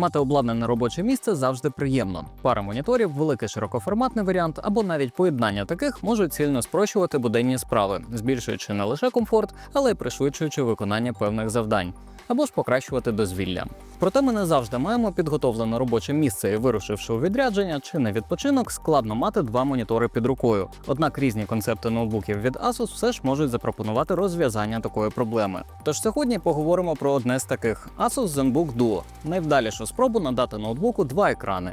Мати обладнане робоче місце завжди приємно. Пара моніторів, великий широкоформатний варіант або навіть поєднання таких можуть сильно спрощувати буденні справи, збільшуючи не лише комфорт, але й пришвидшуючи виконання певних завдань. Або ж покращувати дозвілля. Проте ми не завжди маємо підготовлене робоче місце і вирушивши у відрядження чи на відпочинок, складно мати два монітори під рукою. Однак різні концепти ноутбуків від Asus все ж можуть запропонувати розв'язання такої проблеми. Тож сьогодні поговоримо про одне з таких Asus ZenBook Duo найвдалішу спробу надати ноутбуку два екрани.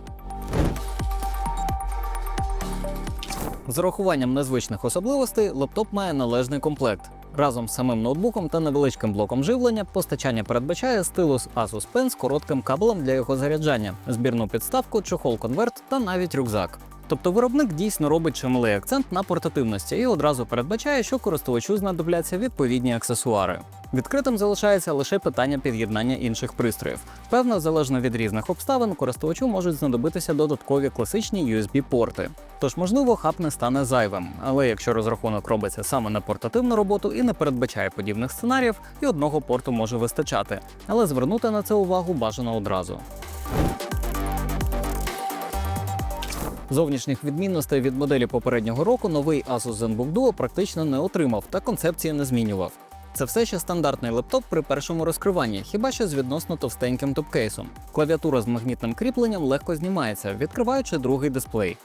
З урахуванням незвичних особливостей лептоп має належний комплект. Разом з самим ноутбуком та невеличким блоком живлення постачання передбачає стилус Asus Pen з коротким кабелем для його заряджання, збірну підставку, чохол-конверт та навіть рюкзак. Тобто виробник дійсно робить чималий акцент на портативності і одразу передбачає, що користувачу знадобляться відповідні аксесуари. Відкритим залишається лише питання під'єднання інших пристроїв. Певно, залежно від різних обставин, користувачу можуть знадобитися додаткові класичні USB-порти. Тож, можливо, хаб не стане зайвим, але якщо розрахунок робиться саме на портативну роботу і не передбачає подібних сценаріїв, і одного порту може вистачати. Але звернути на це увагу бажано одразу. Зовнішніх відмінностей від моделі попереднього року новий Asus ZenBook Duo практично не отримав та концепції не змінював. Це все ще стандартний лептоп при першому розкриванні, хіба що з відносно товстеньким топкейсом. Клавіатура з магнітним кріпленням легко знімається, відкриваючи другий дисплей.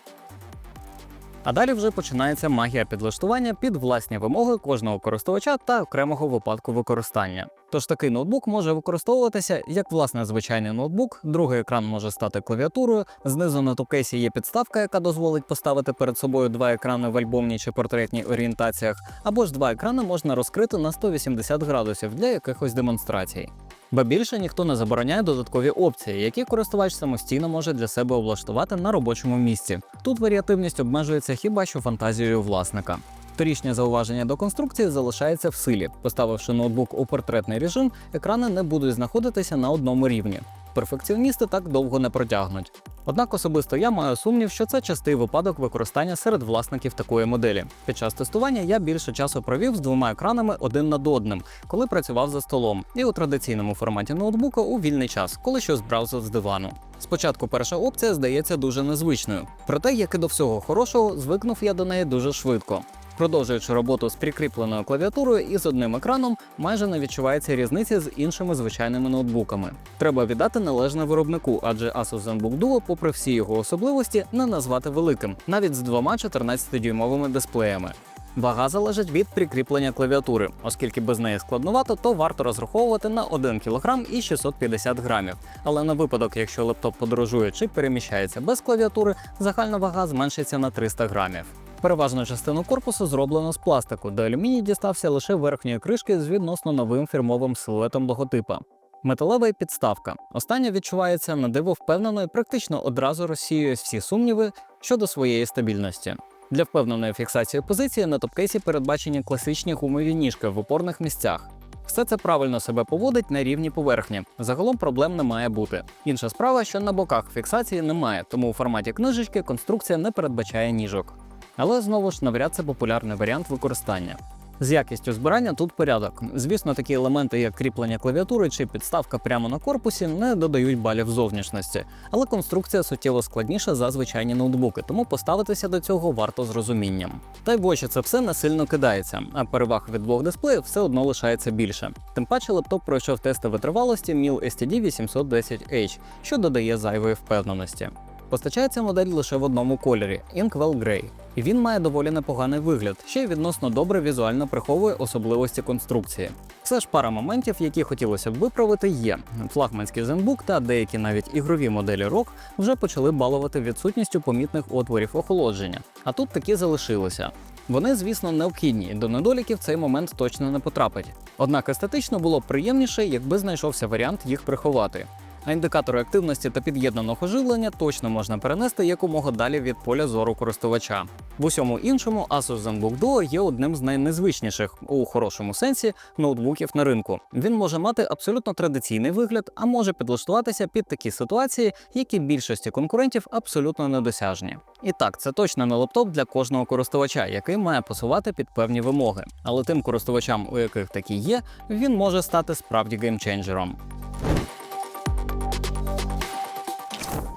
А далі вже починається магія підлаштування під власні вимоги кожного користувача та окремого випадку використання. Тож такий ноутбук може використовуватися як власне звичайний ноутбук, другий екран може стати клавіатурою, знизу на топкейсі є підставка, яка дозволить поставити перед собою два екрани в альбомній чи портретній орієнтаціях, або ж два екрани можна розкрити на 180 градусів для якихось демонстрацій. Ба більше ніхто не забороняє додаткові опції, які користувач самостійно може для себе облаштувати на робочому місці. Тут варіативність обмежується хіба що фантазією власника. Торічнє зауваження до конструкції залишається в силі. Поставивши ноутбук у портретний режим, екрани не будуть знаходитися на одному рівні. Перфекціоністи так довго не протягнуть. Однак особисто я маю сумнів, що це частий випадок використання серед власників такої моделі. Під час тестування я більше часу провів з двома екранами один над одним, коли працював за столом, і у традиційному форматі ноутбука у вільний час, коли щось браузив з дивану. Спочатку перша опція здається дуже незвичною, проте, як і до всього хорошого, звикнув я до неї дуже швидко. Продовжуючи роботу з прикріпленою клавіатурою і з одним екраном, майже не відчувається різниці з іншими звичайними ноутбуками. Треба віддати належне виробнику, адже Asus ZenBook Duo, попри всі його особливості, не назвати великим, навіть з двома 14-дюймовими дисплеями. Вага залежить від прикріплення клавіатури, оскільки без неї складновато, то варто розраховувати на 1 кг і 650 грамів. Але на випадок, якщо лептоп подорожує чи переміщається без клавіатури, загальна вага зменшиться на 300 грамів. Переважну частину корпусу зроблено з пластику, де алюміній дістався лише верхньої кришки з відносно новим фірмовим силуетом логотипа. Металева підставка. Остання відчувається на диво впевнено і практично одразу розсіює всі сумніви щодо своєї стабільності. Для впевненої фіксації позиції на топкейсі передбачені класичні гумові ніжки в опорних місцях. Все це правильно себе поводить на рівні поверхні. Загалом проблем не має бути. Інша справа, що на боках фіксації немає, тому у форматі книжечки конструкція не передбачає ніжок. Але знову ж навряд це популярний варіант використання. З якістю збирання тут порядок. Звісно, такі елементи, як кріплення клавіатури чи підставка прямо на корпусі, не додають балів зовнішності, але конструкція суттєво складніша за звичайні ноутбуки, тому поставитися до цього варто з розумінням. Та й в це все не сильно кидається, а переваг від двох дисплеїв все одно лишається більше. Тим паче лептоп пройшов тести витривалості MIL STD 810H, що додає зайвої впевненості. Постачається модель лише в одному кольорі Inkwell Grey. І він має доволі непоганий вигляд, ще й відносно добре візуально приховує особливості конструкції. Все ж пара моментів, які хотілося б виправити, є. Флагманський ZenBook та деякі навіть ігрові моделі ROG вже почали балувати відсутністю помітних отворів охолодження, а тут такі залишилися. Вони, звісно, необхідні, і до недоліків цей момент точно не потрапить. Однак естетично було б приємніше, якби знайшовся варіант їх приховати. А індикатори активності та під'єднаного живлення точно можна перенести якомога далі від поля зору користувача. В усьому іншому Asus ZenBook Duo є одним з найнезвичніших у хорошому сенсі ноутбуків на ринку. Він може мати абсолютно традиційний вигляд, а може підлаштуватися під такі ситуації, які більшості конкурентів абсолютно недосяжні. І так, це точно не лептоп для кожного користувача, який має пасувати під певні вимоги. Але тим користувачам, у яких такі є, він може стати справді геймченджером.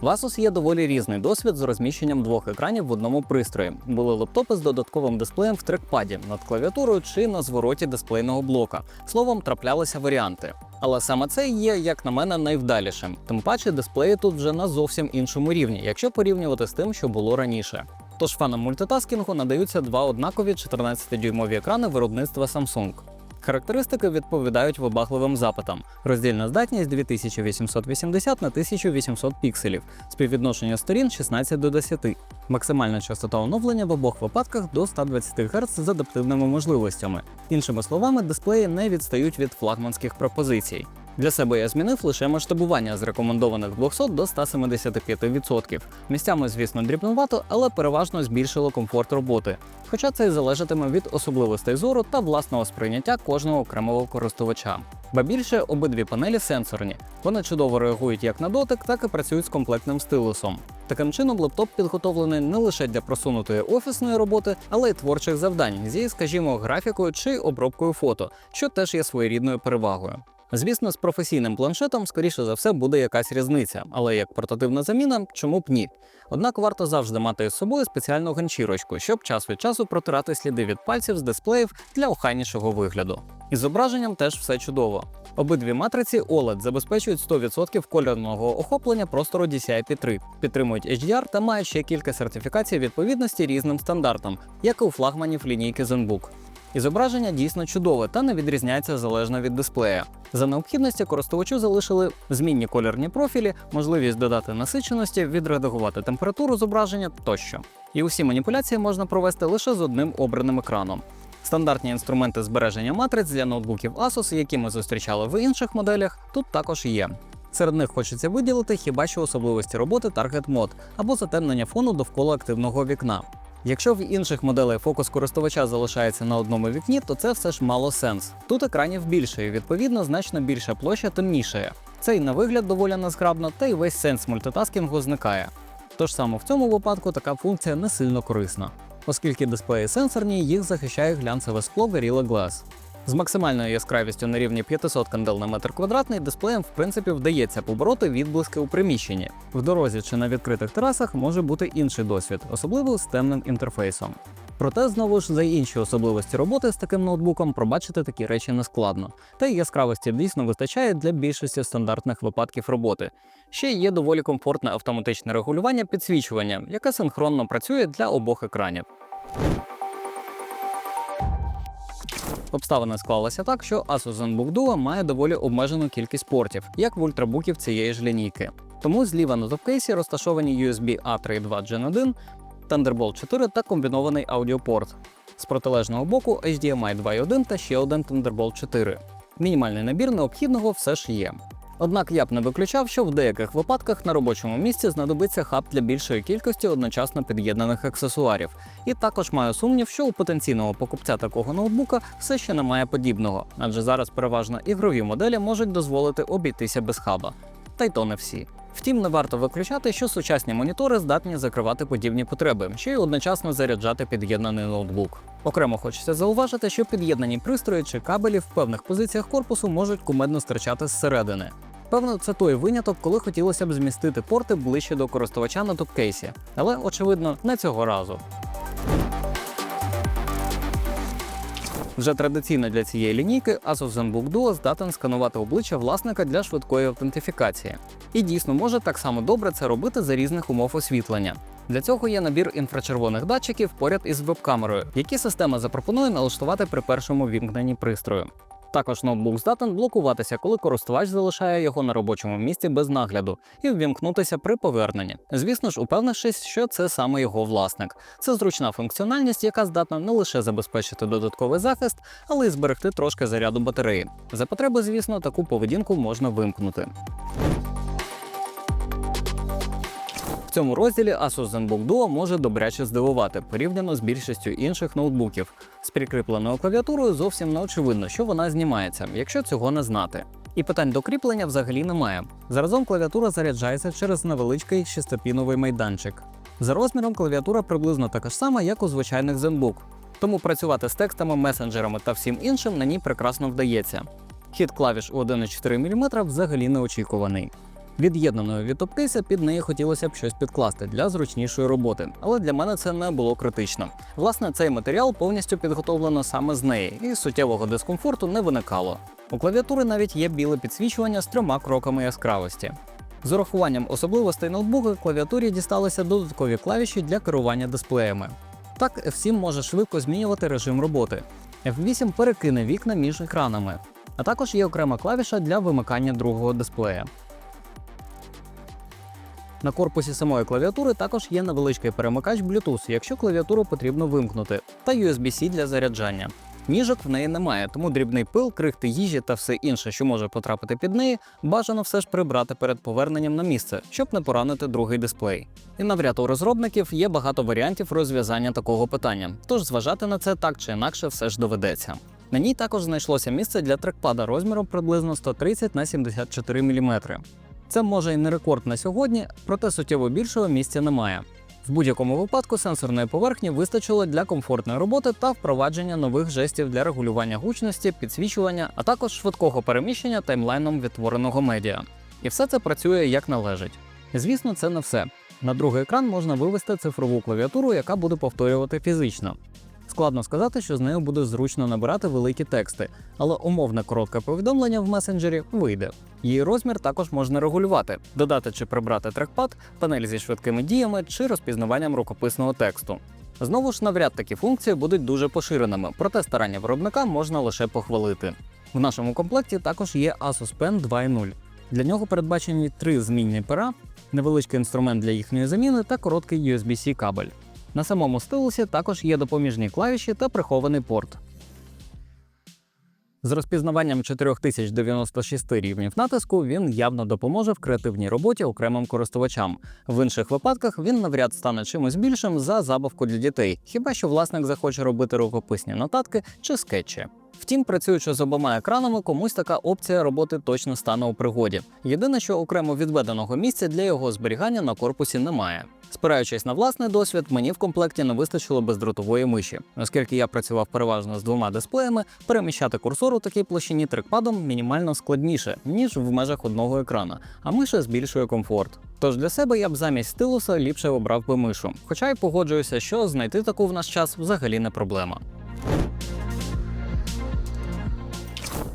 Asus є доволі різний досвід з розміщенням двох екранів в одному пристрої. Були лептопи з додатковим дисплеєм в трекпаді над клавіатурою чи на звороті дисплейного блока. Словом, траплялися варіанти. Але саме це є, як на мене, найвдалішим. Тим паче дисплеї тут вже на зовсім іншому рівні, якщо порівнювати з тим, що було раніше. Тож фанам мультитаскінгу надаються два однакові 14-дюймові екрани виробництва Samsung. Характеристики відповідають вибагливим запитам. Роздільна здатність 2880 на 1800 пікселів, співвідношення сторін 16 до 10. Максимальна частота оновлення в обох випадках до 120 Гц з адаптивними можливостями. Іншими словами, дисплеї не відстають від флагманських пропозицій. Для себе я змінив лише масштабування з рекомендованих 200 до 175%. Місцями, звісно, дрібнувато, але переважно збільшило комфорт роботи. Хоча це й залежатиме від особливостей зору та власного сприйняття кожного окремого користувача. Ба більше обидві панелі сенсорні. Вони чудово реагують як на дотик, так і працюють з комплектним стилусом. Таким чином, лептоп підготовлений не лише для просунутої офісної роботи, але й творчих завдань зі, скажімо, графікою чи обробкою фото, що теж є своєрідною перевагою. Звісно, з професійним планшетом, скоріше за все, буде якась різниця, але як портативна заміна, чому б ні? Однак варто завжди мати з собою спеціальну ганчірочку, щоб час від часу протирати сліди від пальців з дисплеїв для охайнішого вигляду. Із зображенням теж все чудово. Обидві матриці OLED забезпечують 100% кольорного охоплення простору DCI-P3, підтримують HDR та мають ще кілька сертифікацій відповідності різним стандартам, як і у флагманів лінійки ZenBook. І зображення дійсно чудове та не відрізняється залежно від дисплея. За необхідності користувачу залишили змінні кольорні профілі, можливість додати насиченості, відредагувати температуру зображення тощо. І усі маніпуляції можна провести лише з одним обраним екраном. Стандартні інструменти збереження матриць для ноутбуків Asus, які ми зустрічали в інших моделях, тут також є. Серед них хочеться виділити хіба що особливості роботи Target Mode або затемнення фону довкола активного вікна. Якщо в інших моделей фокус користувача залишається на одному вікні, то це все ж мало сенс. Тут екранів більше, і відповідно значно більша площа темнішає. Це і на вигляд доволі незграбно, та й весь сенс мультитаскінгу зникає. Тож саме в цьому випадку така функція не сильно корисна, оскільки дисплеї сенсорні, їх захищає глянцеве скло Gorilla Glass. З максимальною яскравістю на рівні 500 кандел на метр квадратний дисплеєм в принципі вдається побороти відблиски у приміщенні. В дорозі чи на відкритих терасах може бути інший досвід, особливо з темним інтерфейсом. Проте знову ж за інші особливості роботи з таким ноутбуком пробачити такі речі не складно. Та й яскравості дійсно вистачає для більшості стандартних випадків роботи. Ще є доволі комфортне автоматичне регулювання підсвічування, яке синхронно працює для обох екранів. Обставина склалася так, що Asus ZenBook Duo має доволі обмежену кількість портів, як в ультрабуків цієї ж лінійки. Тому зліва на топкейсі розташовані USB A32 Gen 1, Thunderbolt 4 та комбінований аудіопорт. З протилежного боку HDMI 2.1 та ще один Thunderbolt 4. Мінімальний набір необхідного все ж є. Однак я б не виключав, що в деяких випадках на робочому місці знадобиться хаб для більшої кількості одночасно під'єднаних аксесуарів. І також маю сумнів, що у потенційного покупця такого ноутбука все ще немає подібного, адже зараз переважно ігрові моделі можуть дозволити обійтися без хаба. Та й то не всі. Втім, не варто виключати, що сучасні монітори здатні закривати подібні потреби, ще й одночасно заряджати під'єднаний ноутбук. Окремо хочеться зауважити, що під'єднані пристрої чи кабелі в певних позиціях корпусу можуть кумедно стирчати зсередини. Певно, це той виняток, коли хотілося б змістити порти ближче до користувача на топкейсі, але очевидно не цього разу. Вже традиційно для цієї лінійки Asus ZenBook Duo здатен сканувати обличчя власника для швидкої автентифікації. І дійсно може так само добре це робити за різних умов освітлення. Для цього є набір інфрачервоних датчиків поряд із веб-камерою, які система запропонує налаштувати при першому вімкненні пристрою. Також ноутбук здатен блокуватися, коли користувач залишає його на робочому місці без нагляду, і ввімкнутися при поверненні. Звісно ж, упевнившись, що це саме його власник. Це зручна функціональність, яка здатна не лише забезпечити додатковий захист, але й зберегти трошки заряду батареї. За потреби, звісно, таку поведінку можна вимкнути. Цьому розділі Asus ZenBook Duo може добряче здивувати порівняно з більшістю інших ноутбуків. З прикріпленою клавіатурою зовсім не очевидно, що вона знімається, якщо цього не знати. І питань до кріплення взагалі немає. Заразом клавіатура заряджається через невеличкий шестипіновий майданчик. За розміром клавіатура приблизно така ж сама, як у звичайних ZenBook. Тому працювати з текстами, месенджерами та всім іншим на ній прекрасно вдається. Хід клавіш у 1,4 мм взагалі неочікуваний. Від'єднаною від топкейса під неї хотілося б щось підкласти для зручнішої роботи, але для мене це не було критично. Власне, цей матеріал повністю підготовлено саме з неї, і суттєвого дискомфорту не виникало. У клавіатури навіть є біле підсвічування з трьома кроками яскравості. З урахуванням особливостей ноутбука клавіатурі дісталися додаткові клавіші для керування дисплеями. Так, F7 може швидко змінювати режим роботи. F8 перекине вікна між екранами, а також є окрема клавіша для вимикання другого дисплея. На корпусі самої клавіатури також є невеличкий перемикач Bluetooth, якщо клавіатуру потрібно вимкнути, та USB-C для заряджання. Ніжок в неї немає, тому дрібний пил, крихти їжі та все інше, що може потрапити під неї, бажано все ж прибрати перед поверненням на місце, щоб не поранити другий дисплей. І навряд у розробників є багато варіантів розв'язання такого питання, тож зважати на це так чи інакше все ж доведеться. На ній також знайшлося місце для трекпада розміром приблизно 130 на 74 мм. Це може і не рекорд на сьогодні, проте суттєво більшого місця немає. В будь-якому випадку сенсорної поверхні вистачило для комфортної роботи та впровадження нових жестів для регулювання гучності, підсвічування, а також швидкого переміщення таймлайном відтвореного медіа. І все це працює як належить. Звісно, це не все. На другий екран можна вивести цифрову клавіатуру, яка буде повторювати фізично. Складно сказати, що з нею буде зручно набирати великі тексти, але умовне коротке повідомлення в месенджері вийде. Її розмір також можна регулювати, додати чи прибрати трекпад, панель зі швидкими діями чи розпізнаванням рукописного тексту. Знову ж навряд такі функції будуть дуже поширеними, проте старання виробника можна лише похвалити. В нашому комплекті також є Asus Pen 2.0. Для нього передбачені три змінні пера, невеличкий інструмент для їхньої заміни та короткий USB-C кабель. На самому стилусі також є допоміжні клавіші та прихований порт. З розпізнаванням 4096 рівнів натиску він явно допоможе в креативній роботі окремим користувачам. В інших випадках він навряд стане чимось більшим за забавку для дітей, хіба що власник захоче робити рукописні нотатки чи скетчі. Втім, працюючи з обома екранами, комусь така опція роботи точно стане у пригоді. Єдине, що окремо відведеного місця для його зберігання на корпусі немає. Спираючись на власний досвід, мені в комплекті не вистачило бездротової миші. Оскільки я працював переважно з двома дисплеями, переміщати курсор у такій площині трекпадом мінімально складніше, ніж в межах одного екрана, а миша збільшує комфорт. Тож для себе я б замість стилуса ліпше обрав би мишу. Хоча й погоджуюся, що знайти таку в наш час взагалі не проблема.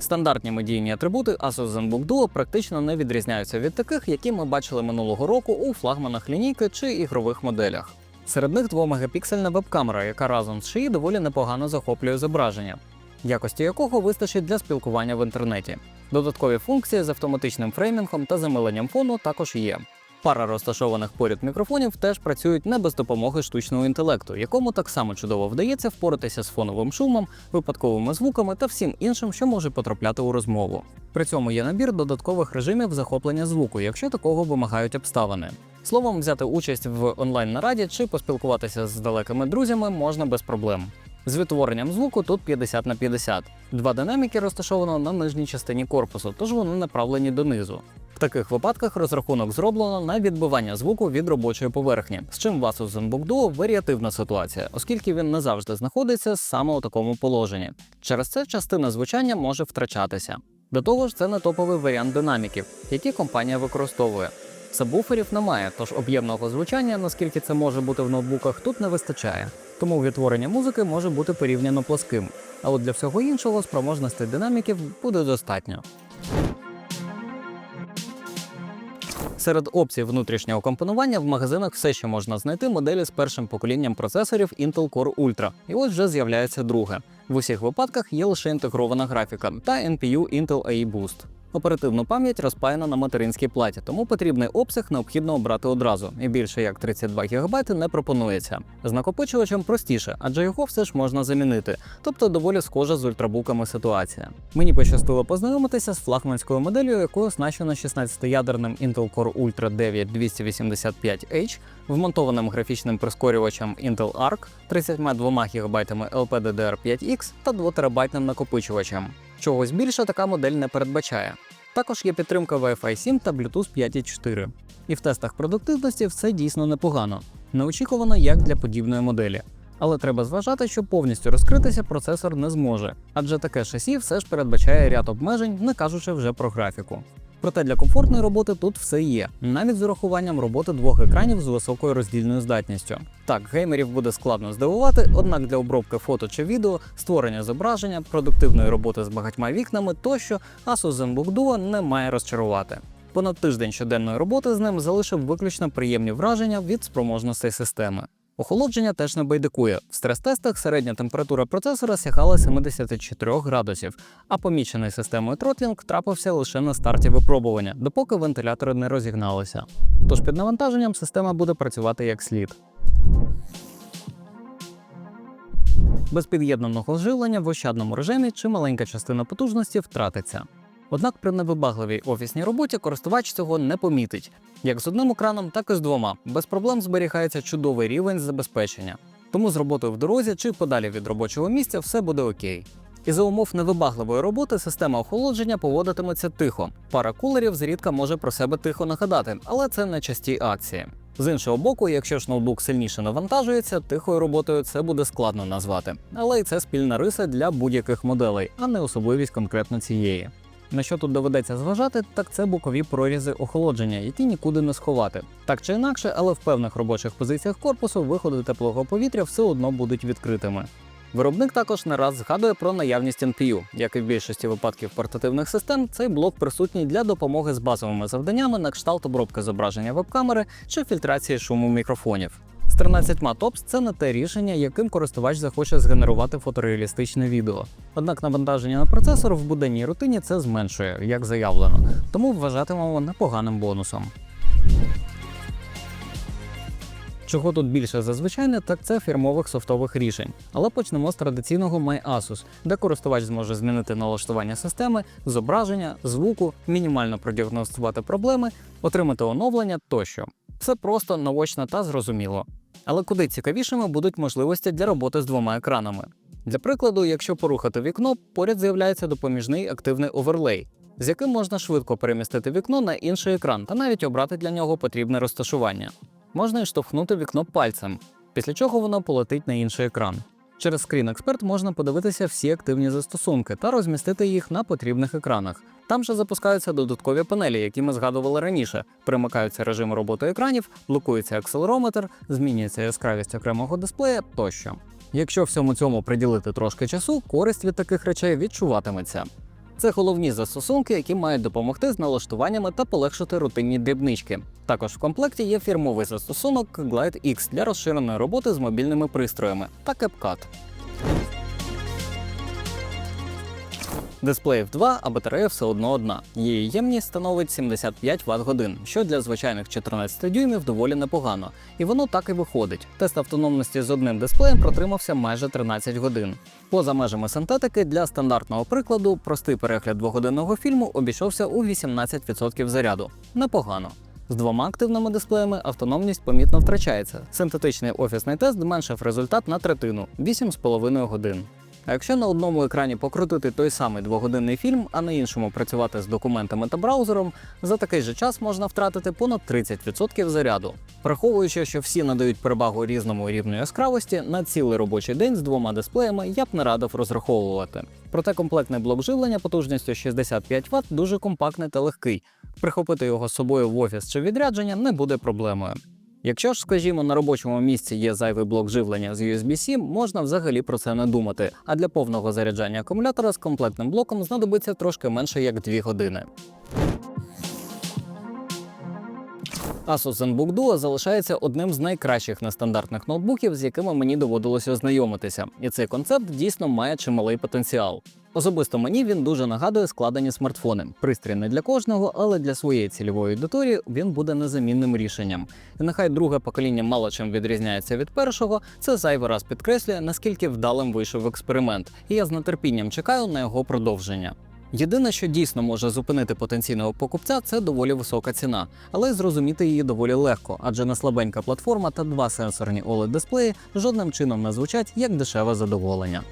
Стандартні медійні атрибути Asus ZenBook Duo практично не відрізняються від таких, які ми бачили минулого року у флагманах лінійки чи ігрових моделях. Серед них 2-мегапіксельна веб-камера, яка разом з шиї доволі непогано захоплює зображення, якості якого вистачить для спілкування в інтернеті. Додаткові функції з автоматичним фреймінгом та замиленням фону також є. Пара розташованих поряд мікрофонів теж працюють не без допомоги штучного інтелекту, якому так само чудово вдається впоратися з фоновим шумом, випадковими звуками та всім іншим, що може потрапляти у розмову. При цьому є набір додаткових режимів захоплення звуку, якщо такого вимагають обставини. Словом, взяти участь в онлайн-нараді чи поспілкуватися з далекими друзями можна без проблем. З відтворенням звуку тут 50 на 50. Два динаміки розташовано на нижній частині корпусу, тож вони направлені донизу. В таких випадках розрахунок зроблено на відбивання звуку від робочої поверхні, з чим в Asus ZenBook Duo варіативна ситуація, оскільки він не завжди знаходиться саме у такому положенні. Через це частина звучання може втрачатися. До того ж, це не топовий варіант динаміків, які компанія використовує. Сабвуферів немає, тож об'ємного звучання, наскільки це може бути в ноутбуках, тут не вистачає. Тому відтворення музики може бути порівняно плоским. А от для всього іншого спроможностей динаміків буде достатньо. Серед опцій внутрішнього компонування в магазинах все ще можна знайти моделі з першим поколінням процесорів Intel Core Ultra. І ось вже з'являється друге. В усіх випадках є лише інтегрована графіка та NPU Intel AI Boost. Оперативну пам'ять розпаяна на материнській платі, тому потрібний обсяг необхідно обрати одразу, і більше як 32 ГБ не пропонується. З накопичувачем простіше, адже його все ж можна замінити, тобто доволі схожа з ультрабуками ситуація. Мені пощастило познайомитися з флагманською моделлю, якою оснащено 16-ядерним Intel Core Ultra 9 285H, вмонтованим графічним прискорювачем Intel Arc, 32 ГБ LPDDR5X та 2 ТБ накопичувачем. Чогось більше така модель не передбачає. Також є підтримка Wi-Fi 7 та Bluetooth 5.4. І в тестах продуктивності все дійсно непогано, неочікувано як для подібної моделі. Але треба зважати, що повністю розкритися процесор не зможе, адже таке шасі все ж передбачає ряд обмежень, не кажучи вже про графіку. Проте для комфортної роботи тут все є, навіть з урахуванням роботи двох екранів з високою роздільною здатністю. Так, геймерів буде складно здивувати, однак для обробки фото чи відео, створення зображення, продуктивної роботи з багатьма вікнами тощо Asus ZenBook Duo не має розчарувати. Понад тиждень щоденної роботи з ним залишив виключно приємні враження від спроможностей системи. Охолодження теж не байдикує. В стрес-тестах середня температура процесора сягала 74 градусів, а помічений системою тротлінг трапився лише на старті випробування, допоки вентилятори не розігналися. Тож під навантаженням система буде працювати як слід. Без під'єднаного живлення в ощадному режимі чи маленька частина потужності втратиться. Однак при невибагливій офісній роботі користувач цього не помітить. Як з одним екраном, так і з двома. Без проблем зберігається чудовий рівень забезпечення. Тому з роботою в дорозі чи подалі від робочого місця все буде окей. І за умов невибагливої роботи система охолодження поводитиметься тихо. Пара кулерів зрідка може про себе тихо нагадати, але це не часті акції. З іншого боку, якщо ж ноутбук сильніше навантажується, тихою роботою це буде складно назвати. Але й це спільна риса для будь-яких моделей, а не особливість конкретно цієї. На що тут доведеться зважати, так це бокові прорізи охолодження, які нікуди не сховати. Так чи інакше, але в певних робочих позиціях корпусу виходи теплого повітря все одно будуть відкритими. Виробник також не раз згадує про наявність NPU. Як і в більшості випадків портативних систем, цей блок присутній для допомоги з базовими завданнями на кшталт обробки зображення веб-камери чи фільтрації шуму мікрофонів. З 13 TOPS це не те рішення, яким користувач захоче згенерувати фотореалістичне відео. Однак навантаження на процесор в буденній рутині це зменшує, як заявлено, тому вважатимемо непоганим бонусом. Чого тут більше за звичайне, так це фірмових софтових рішень. Але почнемо з традиційного MyAsus, де користувач зможе змінити налаштування системи, зображення, звуку, мінімально продіагностувати проблеми, отримати оновлення тощо. Все просто, наочно та зрозуміло. Але куди цікавішими будуть можливості для роботи з двома екранами. Для прикладу, якщо порухати вікно, поряд з'являється допоміжний активний оверлей, з яким можна швидко перемістити вікно на інший екран та навіть обрати для нього потрібне розташування. Можна і штовхнути вікно пальцем, після чого воно полетить на інший екран. Через Screen Expert можна подивитися всі активні застосунки та розмістити їх на потрібних екранах. Там же запускаються додаткові панелі, які ми згадували раніше. Примикаються режими роботи екранів, блокується акселерометр, змінюється яскравість окремого дисплея тощо. Якщо всьому цьому приділити трошки часу, користь від таких речей відчуватиметься. Це головні застосунки, які мають допомогти з налаштуваннями та полегшити рутинні дрібнички. Також в комплекті є фірмовий застосунок Glide X для розширеної роботи з мобільними пристроями та CapCut. Дисплеїв 2, а батарея все одно одна. Її ємність становить 75 Вт годин, що для звичайних 14 дюймів доволі непогано. І воно так і виходить. Тест автономності з одним дисплеєм протримався майже 13 годин. Поза межами синтетики для стандартного прикладу простий перегляд двогодинного фільму обійшовся у 18% заряду. Непогано. З двома активними дисплеями автономність помітно втрачається. Синтетичний офісний тест зменшив результат на третину 8,5 годин. А якщо на одному екрані покрутити той самий двогодинний фільм, а на іншому працювати з документами та браузером, за такий же час можна втратити понад 30% заряду. Враховуючи, що всі надають перевагу різному рівню яскравості, на цілий робочий день з двома дисплеями я б не радив розраховувати. Проте комплектний блок живлення потужністю 65 Вт дуже компактний та легкий. Прихопити його з собою в офіс чи відрядження не буде проблемою. Якщо ж, скажімо, на робочому місці є зайвий блок живлення з USB-C, можна взагалі про це не думати. А для повного заряджання акумулятора з комплектним блоком знадобиться трошки менше як 2 години. Asus ZenBook Duo залишається одним з найкращих нестандартних ноутбуків, з якими мені доводилося ознайомитися, і цей концепт дійсно має чималий потенціал. Особисто мені він дуже нагадує складені смартфони. Пристрій не для кожного, але для своєї цільової аудиторії він буде незамінним рішенням. І нехай друге покоління мало чим відрізняється від першого, це зайвий раз підкреслює, наскільки вдалим вийшов експеримент, і я з нетерпінням чекаю на його продовження. Єдине, що дійсно може зупинити потенційного покупця, це доволі висока ціна, але зрозуміти її доволі легко, адже не слабенька платформа та два сенсорні oled дисплеї жодним чином не звучать як дешеве задоволення.